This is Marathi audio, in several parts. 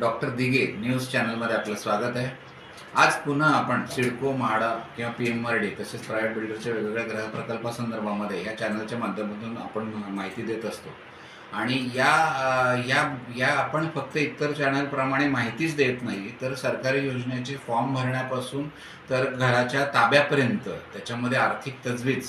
डॉक्टर दिगे न्यूज चॅनलमध्ये आपलं स्वागत आहे. आज पुन्हा आपण सिडको म्हाडा किंवा पी एम आर डी तसेच प्रायव्हेट बिल्डरच्या वेगवेगळ्या ग्रहप्रकल्पासंदर्भामध्ये या चॅनलच्या माध्यमातून आपण माहिती देत असतो. आणि या या या आपण फक्त इतर चॅनलप्रमाणे माहितीच देत नाही तर सरकारी योजनेचे फॉर्म भरण्यापासून तर घराच्या ताब्यापर्यंत त्याच्यामध्ये आर्थिक तजवीज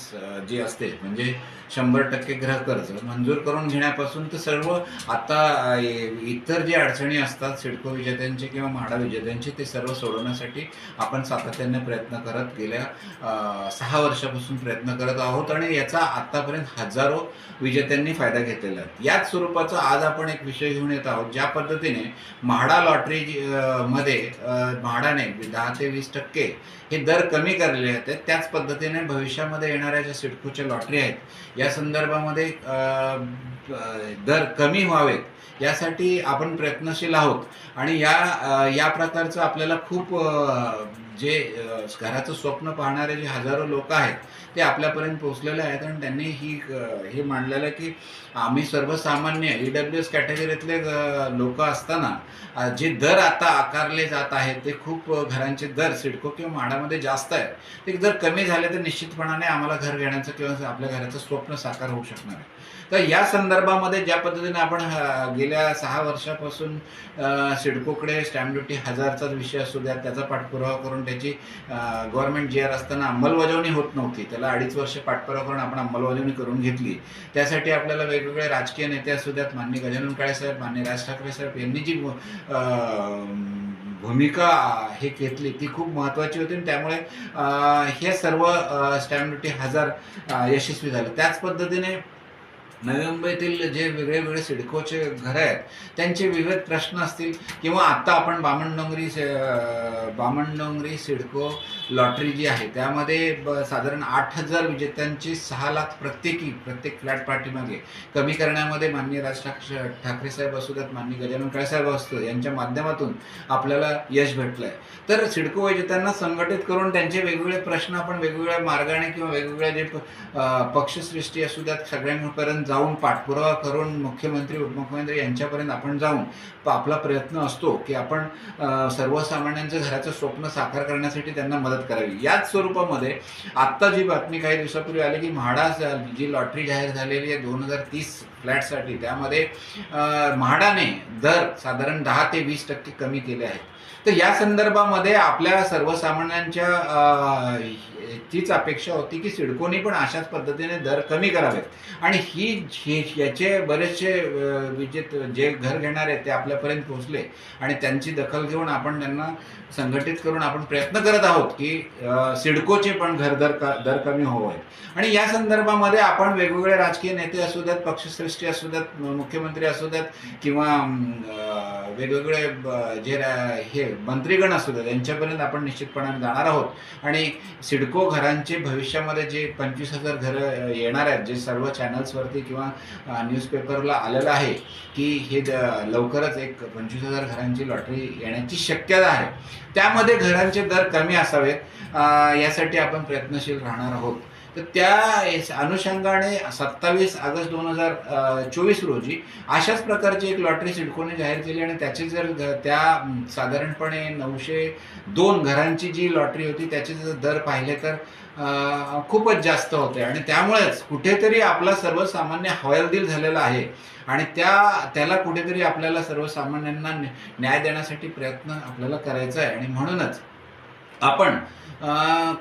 जी असते म्हणजे शंभर टक्के गृहकर्ज मंजूर करून घेण्यापासून तर सर्व आता इतर जे अडचणी असतात सिडको विजेत्यांचे किंवा म्हाडा विजेत्यांचे ते सर्व सोडवण्यासाठी आपण सातत्याने प्रयत्न करत गेल्या सहा वर्षापासून प्रयत्न करत आहोत. आणि याचा आत्तापर्यंत हजारो विजेत्यांनी फायदा घेतलेला आहे. याच स्वरूपाचा आज आपण एक विषय घेऊन येत आहोत ज्या पद्धतीने म्हाडा लॉटरी मध्ये म्हाडाने दहा ते वीस टक्के हे दर कमी करले आहेत त्याच पद्धतीने भविष्यामध्ये येणाऱ्या ज्या सिडकोच्या लॉटरी आहेत या संदर्भामध्ये दर कमी व्हावेत यासाठी आपण प्रयत्नशील आहोत. आणि या या प्रकारचं आपल्याला खूप जे घराचं स्वप्न पाहणारे जे हजारो लोक आहेत ते आपल्यापर्यंत पोहोचलेले आहेत आणि त्यांनी ही हे मांडलेलं आहे की आम्ही सर्वसामान्य ई डब्ल्यू एस कॅटेगरीतले लोक असताना जे दर आता आकारले जात आहेत ते खूप घरांचे दर सिडको किंवा घरामध्ये जास्त आहे. ते जर कमी झाले तर निश्चितपणाने आम्हाला घर घेण्याचं किंवा आपल्या घराचं स्वप्न साकार होऊ शकणार आहे. तर या संदर्भामध्ये ज्या पद्धतीने आपण गेल्या सहा वर्षापासून सिडकोकडे स्टॅम्प ड्युटी हजारचाच विषय असू द्या त्याचा पाठपुरावा करून त्याची गव्हर्नमेंट जी आर असताना अंमलबजावणी होत नव्हती. त्याला अडीच वर्ष पाठपुरावा करून आपण अंमलबजावणी करून घेतली. त्यासाठी आपल्याला वेगवेगळे राजकीय नेते असू द्यात मान्य गजानन काळे साहेब मान्य राज ठाकरे साहेब यांनी जी भूमिका हे घेतली ती खूप महत्त्वाची होती आणि त्यामुळे हे सर्व स्टॅम्प ड्युटी हजार यशस्वी झालं. त्याच पद्धतीने नवी मुंबईतील जे वेगळे वेगळे सिडकोचे घरं आहेत त्यांचे विविध प्रश्न असतील. किंवा आत्ता आपण बामणडोंगरी बामणडोंगरी सिडको लॉटरी जी आहे त्यामध्ये ब- साधारण आठ हजार विजेत्यांची सहा लाख प्रत्येकी प्रत्येक फ्लॅट पार्टीमागे कमी करण्यामध्ये माननीय राज ठाकरे ठाकरे साहेब असू द्यात माननीय गजानन काळेसाहेब असतो यांच्या माध्यमातून आपल्याला यश भेटलं आहे तर सिडको विजेत्यांना संघटित करून त्यांचे वेगवेगळे प्रश्न आपण वेगवेगळ्या मार्गाने किंवा वेगवेगळ्या जे प- पक्षसृष्टी असू द्यात सगळ्यांपर्यंत जाऊन पाठपुरावा करून मुख्यमंत्री उपमुख्यमंत्री यांच्यापर्यंत आपण जाऊन आपला प्रयत्न असतो की आपण सर्वसामान्यांचं घराचं स्वप्न साकार करण्यासाठी त्यांना मदत करावी. याच स्वरूपामध्ये आत्ता जी बातमी काही दिवसापूर्वी आली की म्हाडा जी लॉटरी जाहीर झालेली आहे दोन हजार तीस फ्लॅटसाठी त्यामध्ये म्हाडाने दर साधारण दहा ते वीस टक्के कमी केले आहेत. तर या संदर्भामध्ये आपल्या सर्वसामान्यांच्या तीच अपेक्षा होती की सिडकोनी पण अशाच पद्धतीने दर कमी करावेत. आणि ही याचे बरेचसे विजेत जे घर घेणारे आहेत ते आपल्यापर्यंत पोहोचले. आणि त्यांची दखल घेऊन आपण त्यांना संघटित करून आपण प्रयत्न करत आहोत की सिडकोचे पण घर दर दर कमी होऊ आहेत आणि या संदर्भामध्ये आपण वेगवेगळे राजकीय नेते असू द्यात पक्षश्रेष्ठी असू द्यात मुख्यमंत्री असू द्यात किंवा वेगवेगळे जे हे मंत्रीगण असू द्यात यांच्यापर्यंत आपण निश्चितपणाने जाणार आहोत. आणि सिडको घरांचे भविष्यामध्ये जे पंचवीस हजार घरं येणार आहेत जे सर्व चॅनल्सवरती किंवा न्यूजपेपरला आलेलं आहे की हे लवकरच एक पंचवीस हजार घरांची लॉटरी येण्याची शक्यता आहे. त्यामध्ये घरांचे दर कमी असावेत. यासाठी आपण प्रयत्नशील राहणार आहोत. तर त्या अनुषंगाने सत्तावीस ऑगस्ट दोन हजार चोवीस रोजी अशाच प्रकारची एक लॉटरी सिडकोने जाहीर केली आणि त्याची जर त्या साधारणपणे नऊशे दोन घरांची जी लॉटरी होती त्याचे जर दर पाहिले तर खूपच जास्त होते आणि त्यामुळेच कुठेतरी आपला सर्वसामान्य हवालदिल झालेला आहे आणि त्या त्याला कुठेतरी आपल्याला सर्वसामान्यांना न्या- न्याय देण्यासाठी प्रयत्न आपल्याला करायचा आहे आणि म्हणूनच आपण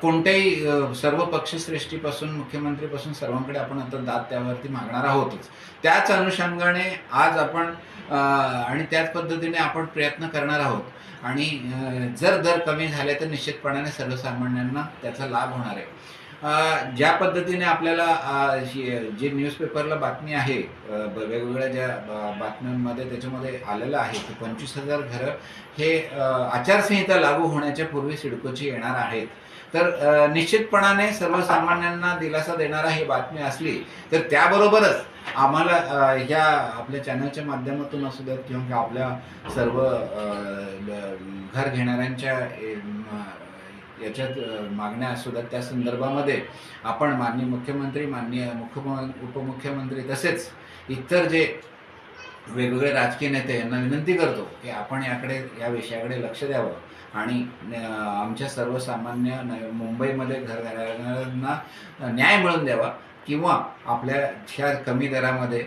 कोणत्याही सर्व पक्षश्रेष्ठीपासून मुख्यमंत्रीपासून सर्वांकडे आपण आता दाद त्यावरती मागणार आहोतच. त्याच अनुषंगाने आज आपण आणि त्याच पद्धतीने आपण प्रयत्न करणार आहोत. आणि जर दर कमी झाले तर निश्चितपणाने सर्वसामान्यांना त्याचा लाभ होणार आहे. ज्या पद्धतीने आपल्याला जे न्यूजपेपरला बातमी आहे वेगवेगळ्या ज्या बातम्यांमध्ये त्याच्यामध्ये आलेलं आहे की पंचवीस हजार घरं हे आचारसंहिता लागू होण्याच्या पूर्वी सिडकोची येणार आहेत. तर निश्चितपणाने सर्वसामान्यांना दिलासा देणारा ही बातमी असली तर त्याबरोबरच आम्हाला ह्या आपल्या चॅनलच्या माध्यमातून असू द्यात किंवा आपल्या सर्व घर घेणाऱ्यांच्या याच्यात मागण्या असू त्या संदर्भामध्ये आपण माननीय मुख्यमंत्री माननीय मुख्य उपमुख्यमंत्री तसेच इतर जे वेगवेगळे राजकीय नेते यांना विनंती करतो की आपण याकडे या विषयाकडे लक्ष द्यावं. आणि आमच्या सर्वसामान्य न- मुंबईमध्ये घरघरांना न्याय मिळवून द्यावा किंवा आपल्या ह्या कमी दरामध्ये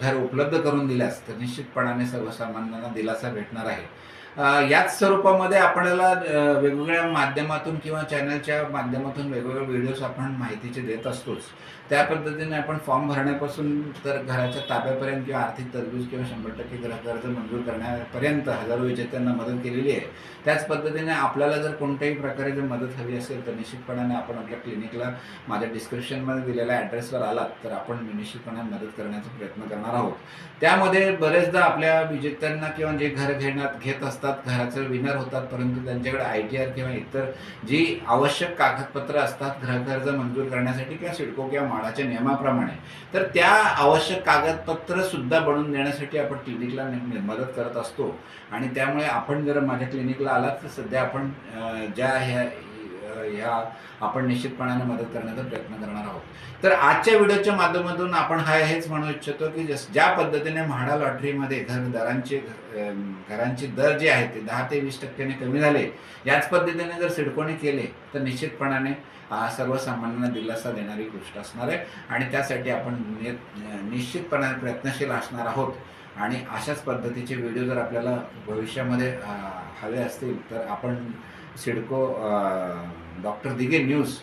घर उपलब्ध करून दिल्यास तर निश्चितपणाने सर्वसामान्यांना दिलासा भेटणार आहे. याच स्वरूपामध्ये आपल्याला वेगवेगळ्या माध्यमातून किंवा चॅनलच्या माध्यमातून वेगवेगळे व्हिडिओज आपण माहितीचे देत असतोच. त्या पद्धतीने आपण फॉर्म भरण्यापासून तर घराच्या ताब्यापर्यंत किंवा आर्थिक तरतूद किंवा शंभर टक्के ग्रह कर्ज मंजूर करण्यापर्यंत हजारो विजेत्यांना मदत केलेली आहे. त्याच पद्धतीने आपल्याला जर कोणत्याही प्रकारे जर मदत हवी असेल तर निश्चितपणाने आपण आपल्या क्लिनिकला माझ्या डिस्क्रिप्शनमध्ये दिलेल्या ॲड्रेसवर आलात तर आपण निश्चितपणे मदत करण्याचा प्रयत्न करणार आहोत. त्यामध्ये बरेचदा आपल्या विजेत्यांना किंवा जे घर घेण्यात घेत असतात घराचे विनर होतात परंतु त्यांच्याकडे आय टी आर किंवा इतर जी आवश्यक कागदपत्र असतात गृहकर्ज मंजूर करण्यासाठी किंवा सिडको किंवा माळाच्या नियमाप्रमाणे तर त्या आवश्यक कागदपत्र सुद्धा बनवून देण्यासाठी आपण क्लिनिकला ने- मदत करत असतो. आणि त्यामुळे आपण जर माझ्या क्लिनिकला आलात तर सध्या आपण ज्या ह्या ह्या आपण निश्चितपणाने मदत करण्याचा प्रयत्न करणार आहोत. तर आजच्या व्हिडिओच्या माध्यमातून आपण हा हेच म्हणू इच्छितो की जस ज्या पद्धतीने म्हाडा लॉटरीमध्ये घर दरांचे घरांचे दर जे आहेत ते दहा ते वीस टक्क्याने कमी झाले याच पद्धतीने जर सिडकोने केले तर निश्चितपणाने सर्वसामान्यांना दिलासा देणारी गोष्ट असणार आहे. आणि त्यासाठी आपण निश्चितपणाने प्रयत्नशील असणार आहोत. आणि अशाच पद्धतीचे व्हिडिओ जर आपल्याला भविष्यामध्ये हवे असतील तर आपण CIDCO doctor Dige news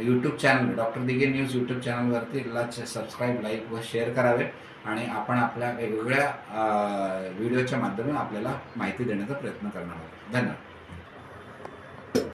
YouTube channel doctor Dige news YouTube चॅनलवरती लाच सबस्क्राईब लाईक व शेअर करावे आणि आपण आपल्या वेगवेगळ्या uh, व्हिडिओच्या माध्यमातून आपल्याला माहिती देण्याचा प्रयत्न करणार आहोत. धन्यवाद.